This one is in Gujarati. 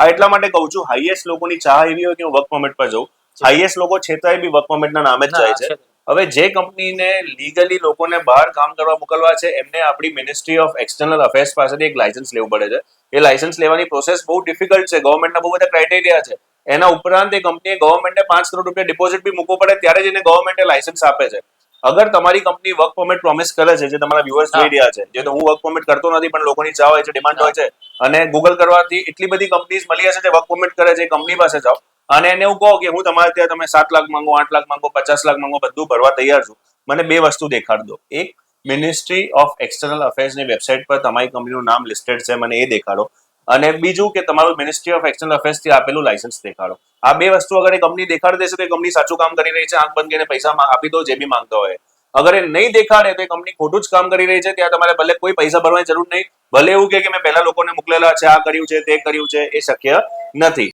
આ એટલા માટે કહું છું હાઈએસ્ટ લોકોની ચાહ એવી હોય કે હું વર્ક પરમિટ પર જઉં. હાઈએસ્ટ લોકો એ બી વર્ક પરમિટના નામે જ જાય છે. હવે જે કંપનીને લીગલી લોકોને બહાર કામ કરવા મોકલવા છે એમને આપણી મિનિસ્ટ્રી ઓફ એક્સટર્નલ અફેર્સ પાસેથી એક લાયસન્સ લેવું પડે છે. એ લાયસન્સ લેવાની પ્રોસેસ બહુ ડિફિકલ્ટ છે. ગવર્મેન્ટના બહુ બધા ક્રાઇટેરિયા છે. એના ઉપરાંત એ કંપનીએ ગવર્મેન્ટે પાંચ કરોડ રૂપિયા ડિપોઝિટ બી મૂકવું પડે ત્યારે જ એને ગવર્મેન્ટે લાયસન્સ આપે છે. અગર તમારી કંપની વર્ક પરમિટ પ્રોમિસ કરે છે જે તમારા વ્યુઅર્સ જોઈ રહ્યા છે જે તો હું વર્ક પરમિટ કરતો નથી પણ લોકોની ચા હોય છે ડિમાન્ડ હોય છે અને ગૂગલ કરવાથી એટલી બધી કંપનીઝ મળી હશે જે વર્ક પરમિટ કરે છે કંપની પાસે જાઓ. અને એને એવું કહો કે હું તમારે ત્યાં તમે સાત લાખ માંગો, આઠ લાખ માંગો, પચાસ લાખ માંગો, બધું ભરવા તૈયાર છું. મને બે વસ્તુ દેખાડ દો. એક મિનિસ્ટ્રી ઓફ એક્સટર્નલ અફેર્સની વેબસાઇટ પર તમારી કંપનીનું નામ લિસ્ટેડ છે, મને એ દેખાડો. અને બીજું કે તમારું મિનિસ્ટ્રી ઓફ એક્સટર્નલ અફેર્સથી આપેલું લાયસન્સ દેખાડો. આ બે વસ્તુ અગર એ કંપની દેખાડી દેશે તો એ કંપની સાચું કામ કરી રહી છે, આંખ બંધ કરીને પૈસા આપી દો જે બી માંગતો હોય. અગર એ નહીં દેખાડે તો એ કંપની ખોટું જ કામ કરી રહી છે, ત્યાં તમારે ભલે કોઈ પૈસા ભરવાની જરૂર નહીં. ભલે એવું કે મેં પહેલા લોકોને મોકલેલા છે, આ કર્યું છે, તે કર્યું છે, એ શક્ય નથી.